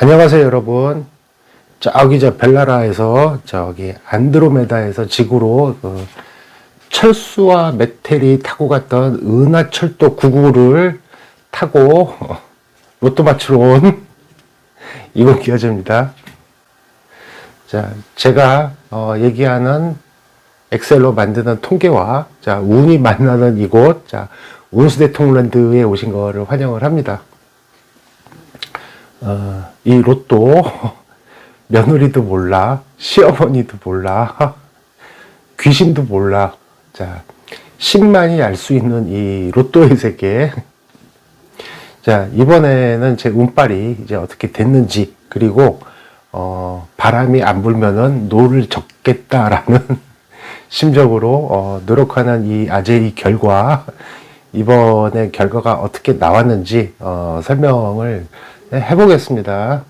안녕하세요, 여러분. 저기 저 벨라라에서 저기 안드로메다에서 지구로 그 철수와 메텔이 타고 갔던 은하철도 99를 타고 어, 로또 맞추러 온 이건 기어집니다. 자, 제가 어, 얘기하는 엑셀로 만드는 통계와 자, 운이 만나는 이곳, 자, 운수대통랜드에 오신 거를 환영을 합니다. 어, 이 로또 며느리도 몰라, 시어머니도 몰라, 귀신도 몰라. 자, 신만이 알 수 있는 이 로또의 세계. 자, 이번에는 제 운빨이 이제 어떻게 됐는지, 그리고, 어, 바람이 안 불면은 노를 적겠다라는 심적으로, 어, 노력하는 이 아재의 결과, 이번에 결과가 어떻게 나왔는지, 어, 설명을 해보겠습니다.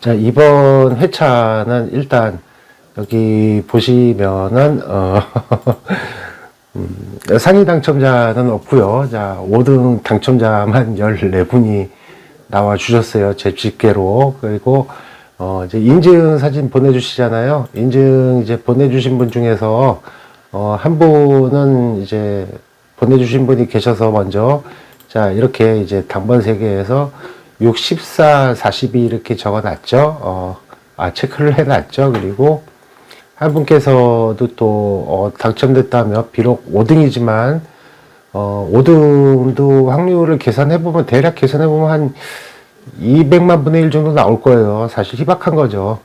자, 이번 회차는 일단, 여기 보시면은, 어, 음, 상위 당첨자는 없고요. 자, 5등 당첨자만 14분이 나와 주셨어요. 제 집계로. 그리고 어, 이제 인증 사진 보내주시잖아요. 인증 이제 보내주신 분 중에서 어, 한 분은 이제 보내주신 분이 계셔서 먼저 자 이렇게 이제 당번 세계에서 64, 42 이렇게 적어 놨죠. 어, 아 체크를 해 놨죠. 그리고 한 분께서도 또 어, 당첨됐다며 비록 5등이지만 어, 5등도 확률을 계산해 보면 대략 계산해 보면 한 200만 분의 1 정도 나올 거예요. 사실 희박한 거죠.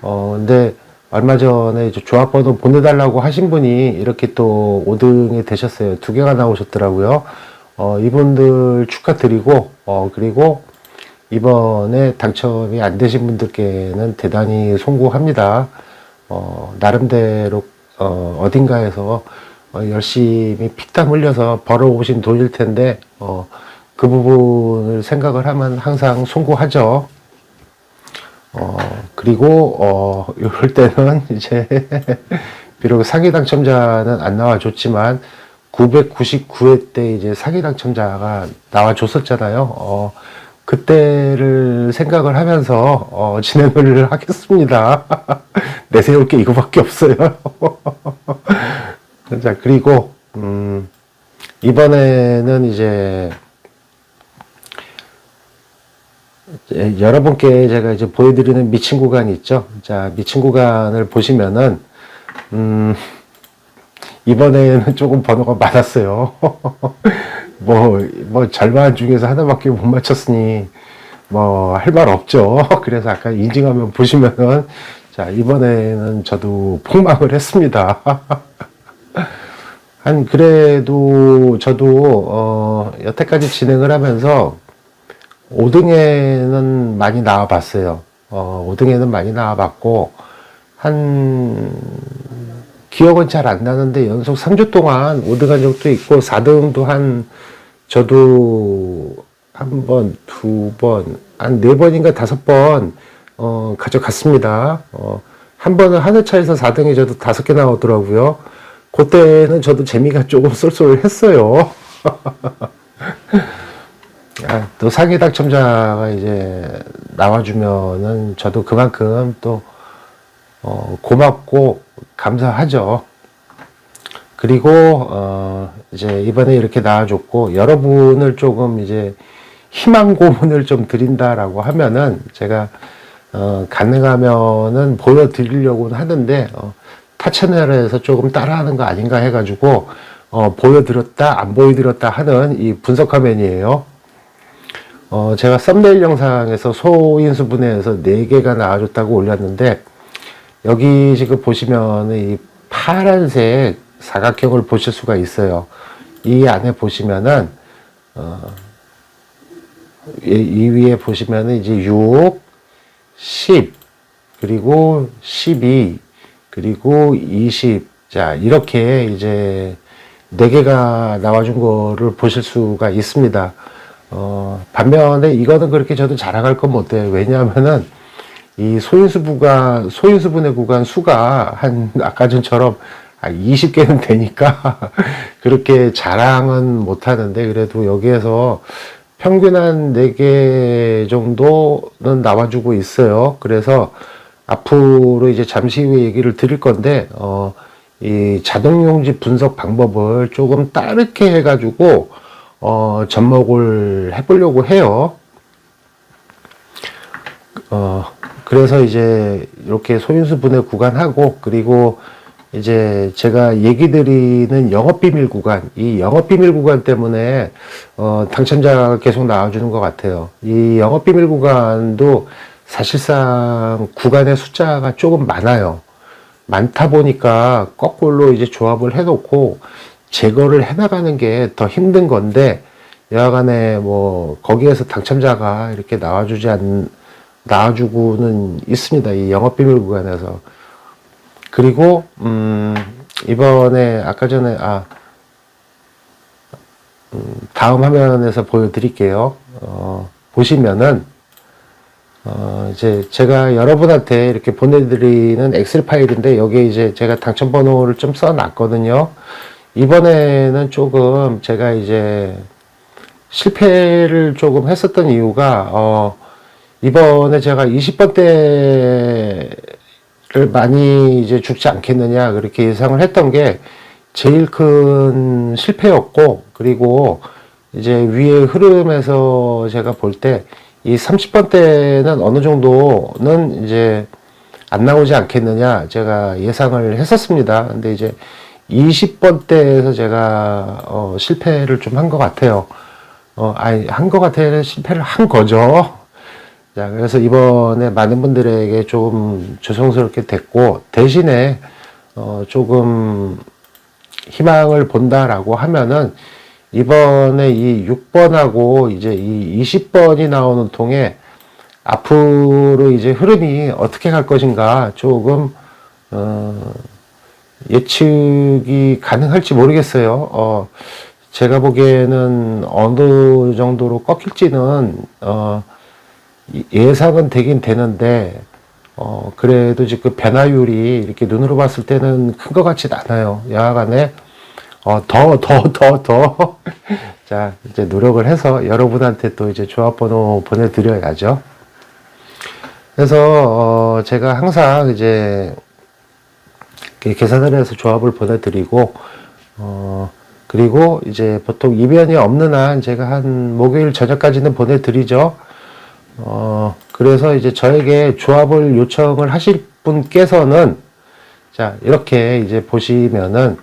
어, 근데 얼마 전에 조합번호 보내달라고 하신 분이 이렇게 또 5등이 되셨어요. 두 개가 나오셨더라고요. 어, 이분들 축하드리고, 어, 그리고 이번에 당첨이 안 되신 분들께는 대단히 송구합니다. 어, 나름대로, 어, 어딘가에서 어, 열심히 피땀 흘려서 벌어오신 돈일 텐데, 어, 그 부분을 생각을 하면 항상 송구하죠. 어, 그리고, 어, 이럴 때는 이제, 비록 상위 당첨자는 안 나와줬지만, 999회 때 이제 상위 당첨자가 나와 줬었잖아요. 어, 그때를 생각을 하면서, 어, 진행을 하겠습니다. 내세울 게 이거밖에 없어요. 자, 그리고, 음, 이번에는 이제, 이제 여러분께 제가 이제 보여드리는 미친 구간이 있죠. 자, 미친 구간을 보시면은, 음, 이번에는 조금 번호가 많았어요. 뭐, 뭐, 절반 중에서 하나밖에 못 맞췄으니, 뭐, 할 말 없죠. 그래서 아까 인증하면 보시면은, 자, 이번에는 저도 폭망을 했습니다. 한, 그래도 저도, 어, 여태까지 진행을 하면서, 5등에는 많이 나와 봤어요. 어, 5등에는 많이 나와 봤고, 한, 기억은 잘 안 나는데 연속 3주 동안 5등 한 적도 있고, 4등도 한, 저도 한 번, 두 번, 한 네 번인가 다섯 번, 어, 가져갔습니다. 어, 한 번은 하늘차에서 4등이 저도 다섯 개 나오더라고요. 그때는 저도 재미가 조금 쏠쏠했어요. 아, 또 상위 당첨자가 이제 나와주면은 저도 그만큼 또 어, 고맙고 감사하죠. 그리고 어, 이제 이번에 이렇게 나와줬고 여러분을 조금 이제 희망 고문을 좀 드린다라고 하면은 제가 어, 가능하면은 보여드리려고는 하는데 어, 타 채널에서 조금 따라하는 거 아닌가 해가지고 어, 보여드렸다 안 보여드렸다 하는 이 분석 화면이에요. 어, 제가 썸네일 영상에서 소인수 분해에서 4개가 나와줬다고 올렸는데, 여기 지금 보시면 이 파란색 사각형을 보실 수가 있어요. 이 안에 보시면은, 어, 이, 이 위에 보시면은 이제 6, 10, 그리고 12, 그리고 20. 자, 이렇게 이제 4개가 나와준 거를 보실 수가 있습니다. 어, 반면에 이거는 그렇게 저도 자랑할 건 못해요. 왜냐하면은 이 소인수부가, 소인수분의 구간 수가 한, 아까 전처럼 한 20개는 되니까 그렇게 자랑은 못 하는데 그래도 여기에서 평균 한 4개 정도는 나와주고 있어요. 그래서 앞으로 이제 잠시 후에 얘기를 드릴 건데, 어, 이 자동용지 분석 방법을 조금 따르게 해가지고, 어, 접목을 해보려고 해요. 어, 그래서 이제 이렇게 소인수 분해 구간하고, 그리고 이제 제가 얘기 드리는 영업 비밀 구간, 이 영업 비밀 구간 때문에, 어, 당첨자가 계속 나와주는 것 같아요. 이 영업 비밀 구간도 사실상 구간의 숫자가 조금 많아요. 많다 보니까 거꾸로 이제 조합을 해놓고 제거를 해나가는 게 더 힘든 건데, 여하간에 뭐, 거기에서 당첨자가 이렇게 나와주지 않, 나와주고는 있습니다. 이 영업비밀 구간에서. 그리고 음, 이번에 아까 전에 아 음, 다음 화면에서 보여드릴게요. 어, 보시면은 어, 이제 제가 여러분한테 이렇게 보내드리는 엑셀 파일인데 여기에 이제 제가 당첨 번호를 좀 써놨거든요. 이번에는 조금 제가 이제 실패를 조금 했었던 이유가 어, 이번에 제가 20번 때를 많이 이제 죽지 않겠느냐 그렇게 예상을 했던 게 제일 큰 실패였고 그리고 이제 위의 흐름에서 제가 볼 때 이 30번 때는 어느 정도는 이제 안 나오지 않겠느냐 제가 예상을 했었습니다. 근데 이제 20번 때에서 제가 어, 실패를 좀 한 것 같아요. 어, 아니 한 것 같아요. 실패를 한 거죠. 자, 그래서 이번에 많은 분들에게 좀 죄송스럽게 됐고, 대신에, 어, 조금 희망을 본다라고 하면은, 이번에 이 6번하고 이제 이 20번이 나오는 통에 앞으로 이제 흐름이 어떻게 갈 것인가 조금, 어, 예측이 가능할지 모르겠어요. 어, 제가 보기에는 어느 정도로 꺾일지는, 어, 예상은 되긴 되는데 어 그래도 지금 변화율이 이렇게 눈으로 봤을 때는 큰 것 같지는 않아요. 여하간에 어더 더 더 더 자 이제 노력을 해서 여러분한테 또 이제 조합번호 보내드려야죠. 그래서 어 제가 항상 이제 계산을 해서 조합을 보내드리고 어 그리고 이제 보통 이변이 없는 한 제가 한 목요일 저녁까지는 보내드리죠. 어, 그래서 이제 저에게 조합을 요청을 하실 분께서는 자, 이렇게 이제 보시면은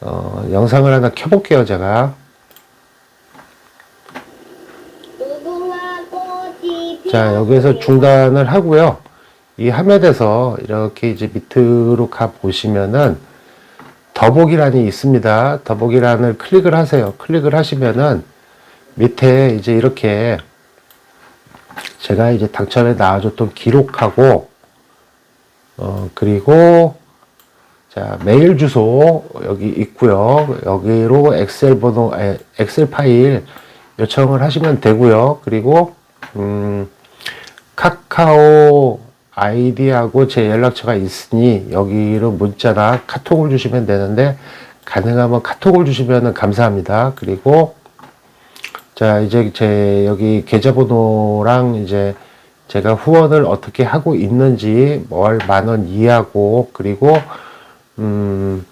어, 영상을 하나 켜볼게요, 제가. 자, 여기에서 중단을 하고요. 이 화면에서 이렇게 이제 밑으로 가 보시면은 더보기란이 있습니다. 더보기란을 클릭을 하세요. 클릭을 하시면은 밑에 이제 이렇게 제가 이제 당첨에 나와줬던 기록하고 어 그리고 자 메일 주소 여기 있고요. 여기로 엑셀 번호 엑셀 파일 요청을 하시면 되고요. 그리고 음 카카오 아이디하고 제 연락처가 있으니 여기로 문자나 카톡을 주시면 되는데 가능하면 카톡을 주시면 감사합니다. 그리고 자, 이제 제 여기 계좌번호랑 이제 제가 후원을 어떻게 하고 있는지 월 만 원 이하고 그리고 음,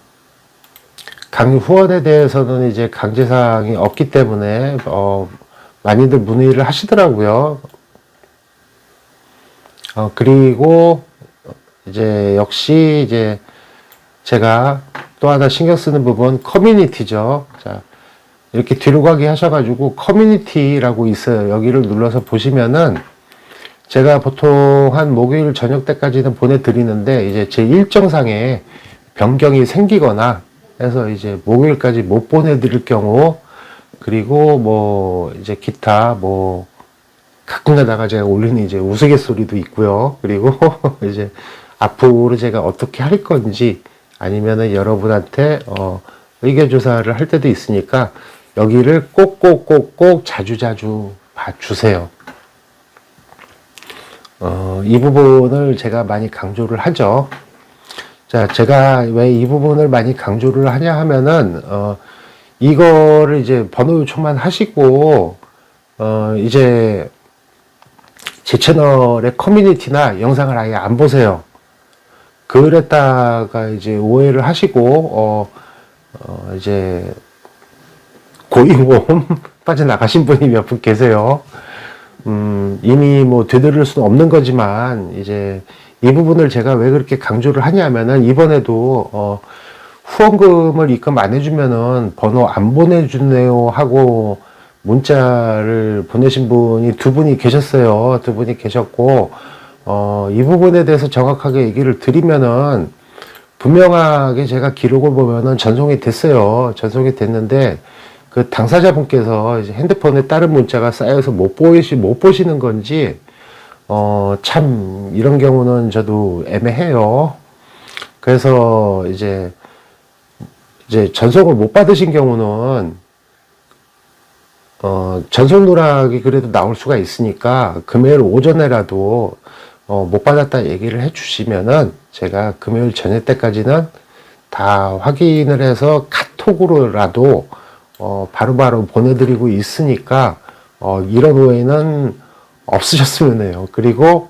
강 후원에 대해서는 이제 강제 사항이 없기 때문에 어, 많이들 문의를 하시더라고요. 어, 그리고 이제 역시 이제 제가 또 하나 신경 쓰는 부분 커뮤니티죠. 자, 이렇게 뒤로 가게 하셔가지고 커뮤니티라고 있어요. 여기를 눌러서 보시면은 제가 보통 한 목요일 저녁 때까지는 보내드리는데 이제 제 일정상에 변경이 생기거나 해서 이제 목요일까지 못 보내드릴 경우 그리고 뭐 이제 기타 뭐 가끔 가다가 제가 올리는 이제 우스갯소리도 있고요. 그리고 이제 앞으로 제가 어떻게 할 건지 아니면은 여러분한테 어 의견 조사를 할 때도 있으니까 여기를 꼭꼭꼭꼭 자주자주 봐주세요. 어, 이 부분을 제가 많이 강조를 하죠. 자, 제가 왜 이 부분을 많이 강조를 하냐 하면은, 어, 이거를 이제 번호 요청만 하시고, 어, 이제 제 채널의 커뮤니티나 영상을 아예 안 보세요. 그랬다가 이제 오해를 하시고, 어, 어, 이제 고잉홈 빠져나가신 분이 몇 분 계세요. 음, 이미 뭐 되돌릴 수는 없는 거지만, 이제 이 부분을 제가 왜 그렇게 강조를 하냐면은, 이번에도, 어, 후원금을 입금 안 해주면은 번호 안 보내주네요 하고 문자를 보내신 분이 두 분이 계셨어요. 두 분이 계셨고, 어, 이 부분에 대해서 정확하게 얘기를 드리면은 분명하게 제가 기록을 보면은 전송이 됐어요. 전송이 됐는데 그 당사자분께서 이제 핸드폰에 다른 문자가 쌓여서 못 보시, 못 보시는 건지, 어, 참, 이런 경우는 저도 애매해요. 그래서 이제, 이제 전송을 못 받으신 경우는, 어, 전송 누락이 그래도 나올 수가 있으니까 금요일 오전에라도 어, 못 받았다 얘기를 해 주시면은 제가 금요일 저녁 때까지는 다 확인을 해서 카톡으로라도 어, 바로바로 보내드리고 있으니까 어, 이런 오해는 없으셨으면 해요. 그리고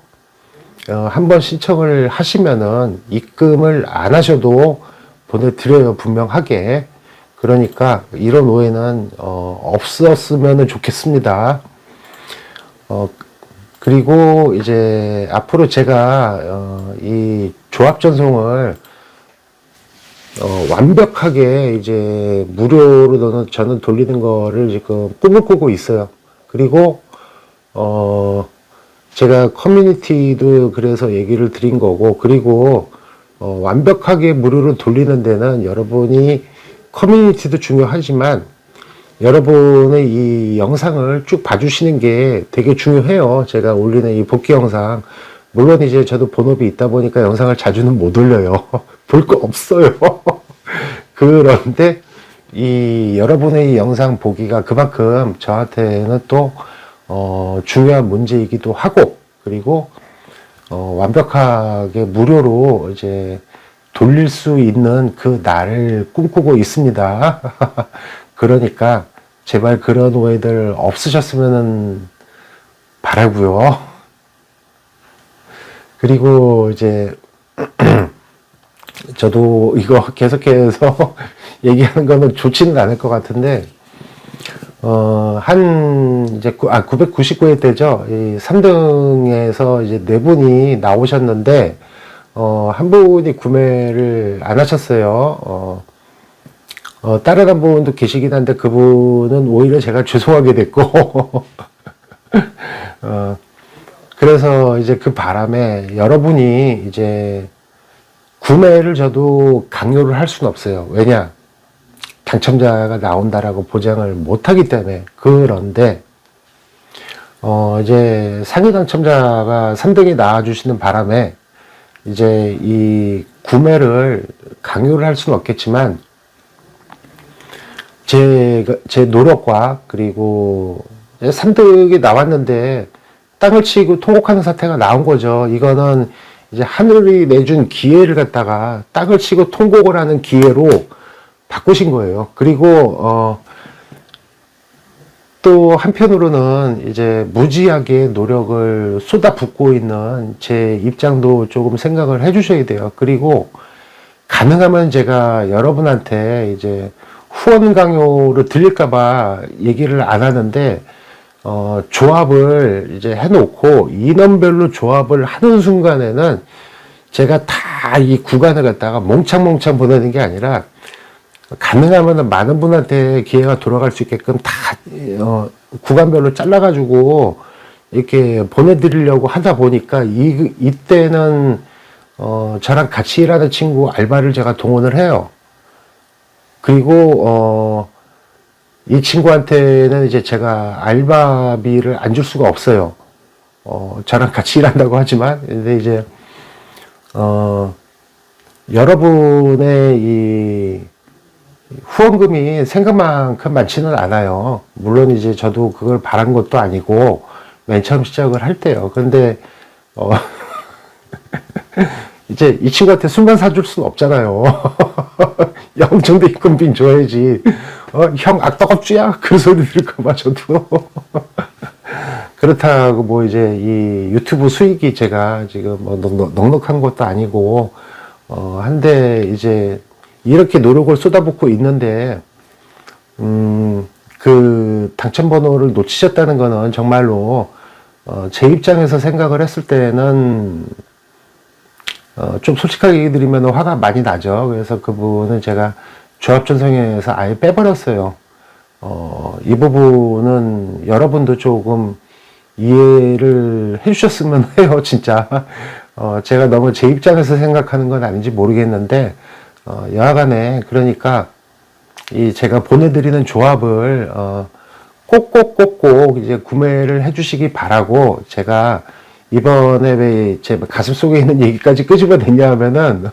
어, 한번 신청을 하시면은 입금을 안 하셔도 보내드려요. 분명하게. 그러니까 이런 오해는 어, 없었으면 좋겠습니다. 어, 그리고 이제 앞으로 제가 어, 이 조합 전송을 어, 완벽하게 이제 무료로 저는 돌리는 거를 지금 꿈을 꾸고 있어요. 그리고 어, 제가 커뮤니티도 그래서 얘기를 드린 거고, 그리고 어, 완벽하게 무료로 돌리는 데는 여러분이 커뮤니티도 중요하지만 여러분의 이 영상을 쭉 봐주시는 게 되게 중요해요. 제가 올리는 이 복귀 영상. 물론 이제 저도 본업이 있다 보니까 영상을 자주는 못 올려요. 볼 거 없어요. 그런데 이 여러분의 이 영상 보기가 그만큼 저한테는 또 어, 중요한 문제이기도 하고 그리고 어, 완벽하게 무료로 이제 돌릴 수 있는 그 날을 꿈꾸고 있습니다. 그러니까 제발 그런 오해들 없으셨으면 바라고요. 그리고 이제 저도 이거 계속해서 얘기하는 거는 좋지는 않을 것 같은데 어, 한, 이제, 구- 아, 999회 때죠. 이 3등에서 이제 네 분이 나오셨는데, 어, 한 분이 구매를 안 하셨어요. 어, 어, 다른 한 분도 계시긴 한데, 그분은 오히려 제가 죄송하게 됐고, 어, 그래서 이제 그 바람에 여러분이 이제 구매를 저도 강요를 할 수는 없어요. 왜냐? 당첨자가 나온다라고 보장을 못하기 때문에 그런데 어 이제 상위 당첨자가 3등이 나와주시는 바람에 이제 이 구매를 강요를 할 수는 없겠지만 제, 제 노력과 그리고 3등이 나왔는데 땅을 치고 통곡하는 사태가 나온 거죠. 이거는 이제 하늘이 내준 기회를 갖다가 땅을 치고 통곡을 하는 기회로 바꾸신 거예요. 그리고 어, 또 한편으로는 이제 무지하게 노력을 쏟아붓고 있는 제 입장도 조금 생각을 해주셔야 돼요. 그리고 가능하면 제가 여러분한테 이제 후원 강요를 들릴까봐 얘기를 안 하는데 어, 조합을 이제 해놓고 인원별로 조합을 하는 순간에는 제가 다 이 구간을 갖다가 몽창몽창 보내는 게 아니라 가능하면 많은 분한테 기회가 돌아갈 수 있게끔 다 어, 구간별로 잘라가지고 이렇게 보내드리려고 하다 보니까 이 이때는 어, 저랑 같이 일하는 친구 알바를 제가 동원을 해요. 그리고 어, 이 친구한테는 이제 제가 알바비를 안 줄 수가 없어요. 어, 저랑 같이 일한다고 하지만 근데 이제 어, 여러분의 이 후원금이 생각만큼 많지는 않아요. 물론 이제 저도 그걸 바란 것도 아니고 맨 처음 시작을 할 때요. 근데 어 이제 이 친구한테 술만 사줄 수는 없잖아요. 도 입금빈 줘야지. 어, 형 악덕업주야? 그 소리 들을까봐 저도. 그렇다고 뭐 이제 이 유튜브 수익이 제가 지금 뭐 넉- 넉넉한 것도 아니고 어 한데 이제 이렇게 노력을 쏟아붓고 있는데 음 그 당첨 번호를 놓치셨다는 거는 정말로 어 제 입장에서 생각을 했을 때는 어, 좀 솔직하게 얘기 드리면 화가 많이 나죠. 그래서 그 부분은 제가 조합 전성에서 아예 빼버렸어요. 어, 이 부분은 여러분도 조금 이해를 해주셨으면 해요, 진짜. 어, 제가 너무 제 입장에서 생각하는 건 아닌지 모르겠는데, 어, 여하간에, 그러니까, 이 제가 보내드리는 조합을, 어, 꼭꼭꼭꼭 이제 구매를 해주시기 바라고, 제가 이번에 왜 제 가슴 속에 있는 얘기까지 끄집어냈냐 하면은,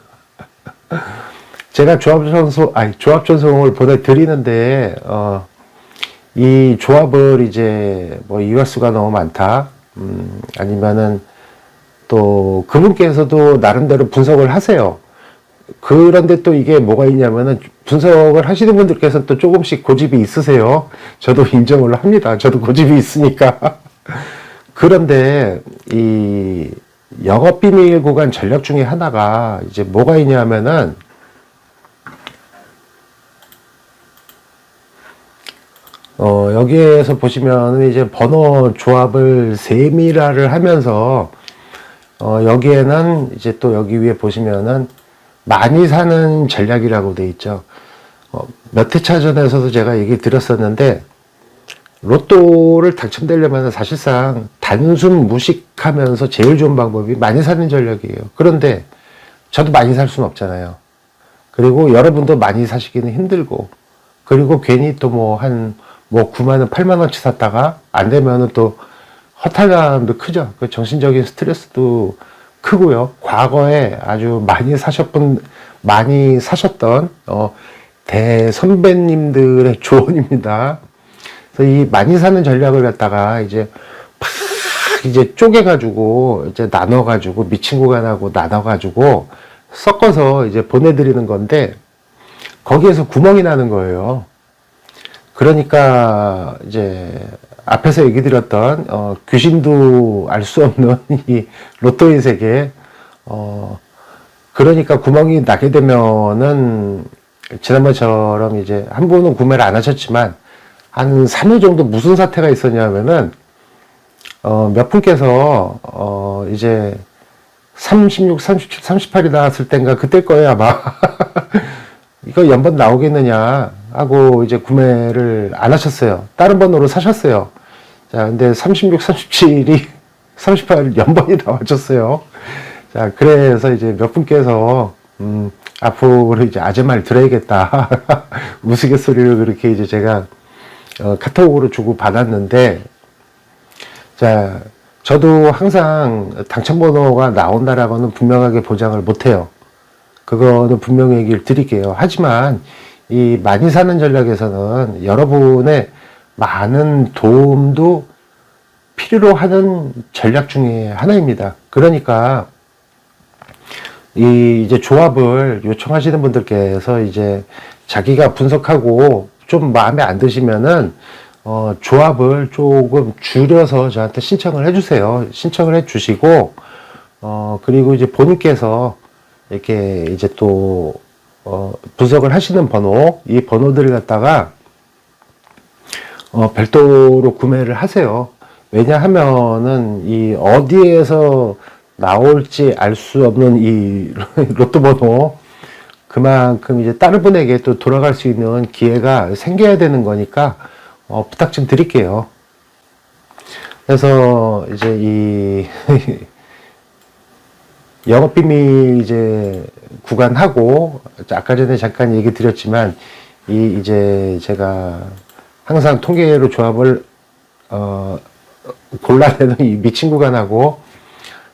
제가 조합 전송, 아니, 조합 전송을 보내드리는데, 어, 이 조합을 이제 뭐 이화수가 너무 많다, 음, 아니면은 또 그분께서도 나름대로 분석을 하세요. 그런데 또 이게 뭐가 있냐면은 분석을 하시는 분들께서 또 조금씩 고집이 있으세요. 저도 인정을 합니다. 저도 고집이 있으니까. 그런데 이 영업 비밀 구간 전략 중에 하나가 이제 뭐가 있냐면은 어, 여기에서 보시면은 이제 번호 조합을 세미라를 하면서 어, 여기에는 이제 또 여기 위에 보시면은 많이 사는 전략이라고 돼 있죠. 어, 몇 회차 전에서도 제가 얘기 드렸었는데 로또를 당첨되려면 사실상 단순 무식하면서 제일 좋은 방법이 많이 사는 전략이에요. 그런데 저도 많이 살 수는 없잖아요. 그리고 여러분도 많이 사시기는 힘들고 그리고 괜히 또 뭐한 뭐 9만 원, 8만 원치 샀다가 안 되면은 또 허탈감도 크죠. 그 정신적인 스트레스도 크고요. 과거에 아주 많이 사셨던 많이 사셨던 어 대선배님들의 조언입니다. 그래서 이 많이 사는 전략을 갖다가 이제 팍 이제 쪼개가지고 이제 나눠가지고 미친 구간하고 나눠가지고 섞어서 이제 보내드리는 건데 거기에서 구멍이 나는 거예요. 그러니까 이제 앞에서 얘기 드렸던 어, 귀신도 알 수 없는 이 로또의 세계 어, 그러니까 구멍이 나게 되면은 지난번처럼 이제 한 분은 구매를 안 하셨지만 한 3일 정도 무슨 사태가 있었냐면은 어, 몇 분께서 어, 이제 36, 37, 38이 나왔을 땐가 그때 거예요 아마 이거 연번 나오겠느냐 하고 이제 구매를 안 하셨어요. 다른 번호로 사셨어요. 자, 근데 36, 37이 38 연번이 나와줬어요. 자, 그래서 이제 몇 분께서 음, 앞으로 이제 아재 말 들어야겠다. 우스갯소리를 그렇게 이제 제가 어, 카톡으로 주고 받았는데 자, 저도 항상 당첨번호가 나온다라고는 분명하게 보장을 못해요. 그거는 분명히 얘기를 드릴게요. 하지만 이 많이 사는 전략에서는 여러분의 많은 도움도 필요로 하는 전략 중에 하나입니다. 그러니까 이 이제 조합을 요청하시는 분들께서 이제 자기가 분석하고 좀 마음에 안 드시면은 어 조합을 조금 줄여서 저한테 신청을 해주세요. 신청을 해주시고 어 그리고 이제 본인께서 이렇게 이제 또 어, 분석을 하시는 번호, 이 번호들을 갖다가 어, 별도로 구매를 하세요. 왜냐하면은 이 어디에서 나올지 알 수 없는 이 로또 번호 그만큼 이제 다른 분에게 또 돌아갈 수 있는 기회가 생겨야 되는 거니까 어, 부탁 좀 드릴게요. 그래서 이제 이 영업 비밀 이제 구간하고 아까 전에 잠깐 얘기 드렸지만 이 이제 제가 항상 통계로 조합을 어 골라내는 이 미친 구간하고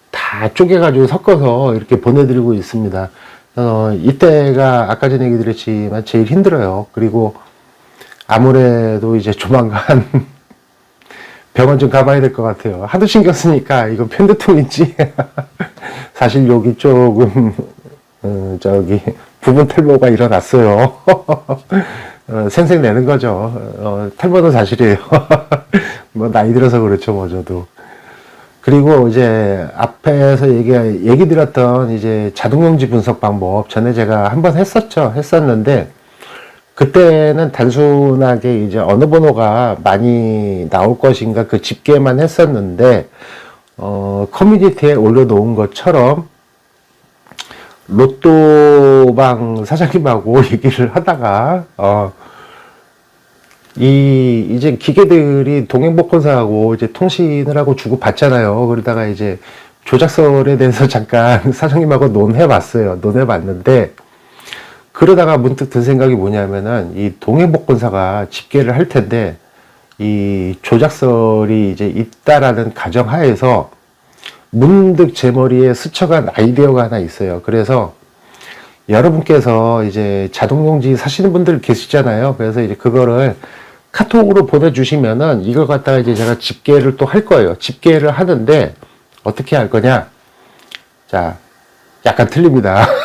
다 쪼개가지고 섞어서 이렇게 보내드리고 있습니다. 어 이때가 아까 전에 얘기 드렸지만 제일 힘들어요. 그리고 아무래도 이제 조만간 병원 좀 가봐야 될 것 같아요. 하도 신경 쓰니까 이거 편두통인지 사실 여기 조금 어, 저기 부분 탈모가 일어났어요. 어, 생색 내는 거죠. 어, 탈모는 사실이에요. 뭐 나이 들어서 그렇죠, 뭐 저도. 그리고 이제 앞에서 얘기, 얘기 드렸던 이제 자동용지 분석 방법 전에 제가 한번 했었죠. 했었는데 그때는 단순하게 이제 어느 번호가 많이 나올 것인가 그 집계만 했었는데 어, 커뮤니티에 올려놓은 것처럼 로또방 사장님하고 얘기를 하다가 어, 이 이제 기계들이 동행복권사하고 이제 통신을 하고 주고 받잖아요. 그러다가 이제 조작설에 대해서 잠깐 사장님하고 논해봤어요. 논해봤는데 그러다가 문득 든 생각이 뭐냐면은 이 동행복권사가 집계를 할 텐데 이 조작설이 이제 있다라는 가정하에서 문득 제 머리에 스쳐간 아이디어가 하나 있어요. 그래서 여러분께서 이제 자동용지 사시는 분들 계시잖아요. 그래서 이제 그거를 카톡으로 보내주시면은 이걸 갖다가 이제 제가 집계를 또 할 거예요. 집계를 하는데 어떻게 할 거냐? 자, 약간 틀립니다.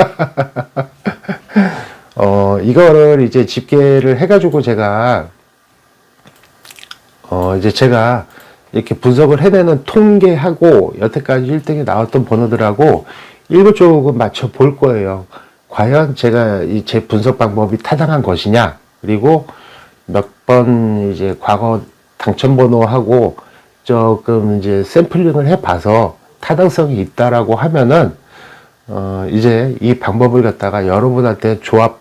어, 이거를 이제 집계를 해가지고 제가 어, 이제 제가 이렇게 분석을 해내는 통계하고 여태까지 1등이 나왔던 번호들하고 일부 조금 맞춰 볼 거예요. 과연 제가 이 제 분석 방법이 타당한 것이냐, 그리고 몇 번 이제 과거 당첨 번호하고 조금 이제 샘플링을 해 봐서 타당성이 있다라고 하면은 어, 이제 이 방법을 갖다가 여러분한테 조합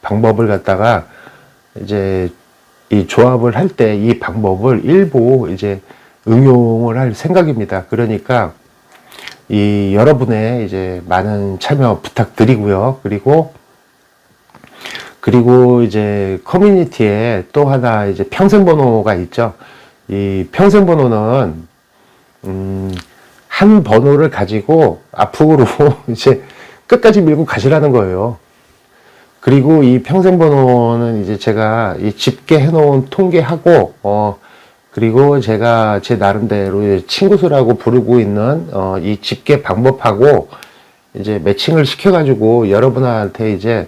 방법을 갖다가 이제 이 조합을 할 때 이 방법을 일부 이제 응용을 할 생각입니다. 그러니까 이 여러분의 이제 많은 참여 부탁드리고요. 그리고 그리고 이제 커뮤니티에 또 하나 이제 평생 번호가 있죠. 이 평생 번호는 음, 한 번호를 가지고 앞으로 이제 끝까지 밀고 가시라는 거예요. 그리고 이 평생 번호는 이제 제가 이 집계해 놓은 통계하고 어 그리고 제가 제 나름대로 친구 수라고 부르고 있는 어 이 집계 방법하고 이제 매칭을 시켜 가지고 여러분한테 이제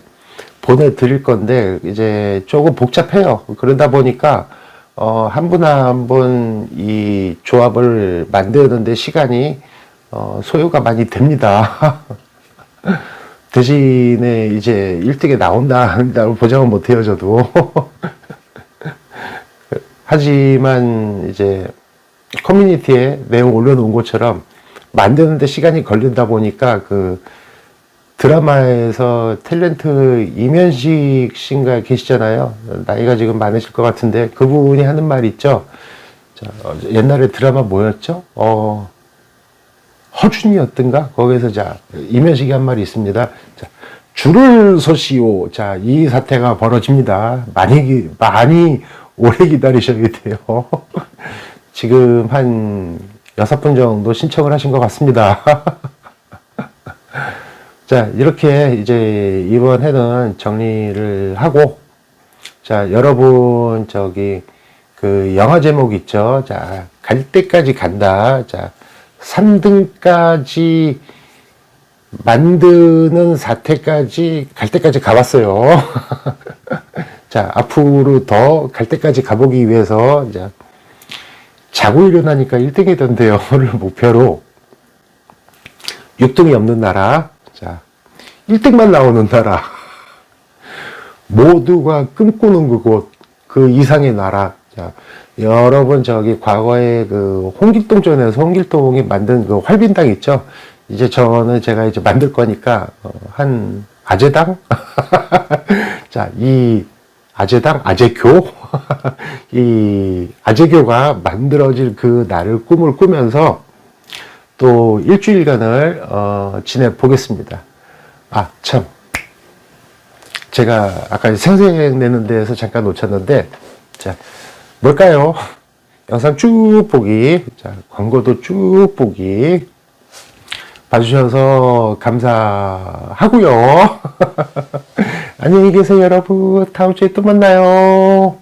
보내 드릴 건데 이제 조금 복잡해요. 그러다 보니까 어, 한 분 한 분 이 조합을 만드는데 시간이 어, 소요가 많이 됩니다. 대신에 이제 1등에 나온다 한다고 보장은 못해요 저도. 하지만 이제 커뮤니티에 내용 올려놓은 것처럼 만드는데 시간이 걸린다 보니까 그 드라마에서 탤런트 이면식 씨인가 계시잖아요. 나이가 지금 많으실 것 같은데 그분이 하는 말 있죠. 자, 어, 옛날에 드라마 뭐였죠? 어, 허준이었던가? 거기서 자, 이면식이 한 말이 있습니다. 자, 줄을 서시오. 자, 이 사태가 벌어집니다. 많이, 기- 많이 오래 기다리셔야 돼요. 지금 한 여섯 분 정도 신청을 하신 것 같습니다. 자, 이렇게 이제 이번 해는 정리를 하고, 자, 여러분, 저기, 그 영화 제목 있죠? 자, 갈 때까지 간다. 자, 3등까지 만드는 사태까지 갈 때까지 가봤어요. 자, 앞으로 더 갈 때까지 가보기 위해서, 자, 자고 일어나니까 1등이 된대요를 목표로 6등이 없는 나라, 자, 1등만 나오는 나라, 모두가 꿈꾸는 그곳, 그 이상의 나라. 자, 여러분 저기 과거에 그 홍길동전에서 홍길동이 만든 그 활빈당 있죠? 이제 저는 제가 이제 만들 거니까 어, 한 아재당? 자, 이 아재당, 아재교, 이 아재교가 만들어질 그 날을 꿈을 꾸면서 또 일주일간을 어, 지내 보겠습니다. 아, 참. 제가 아까 생생 내는 데에서 잠깐 놓쳤는데, 자, 뭘까요? 영상 쭉 보기, 자, 광고도 쭉 보기, 봐주셔서 감사하고요. 안녕히 계세요, 여러분. 다음 주에 또 만나요.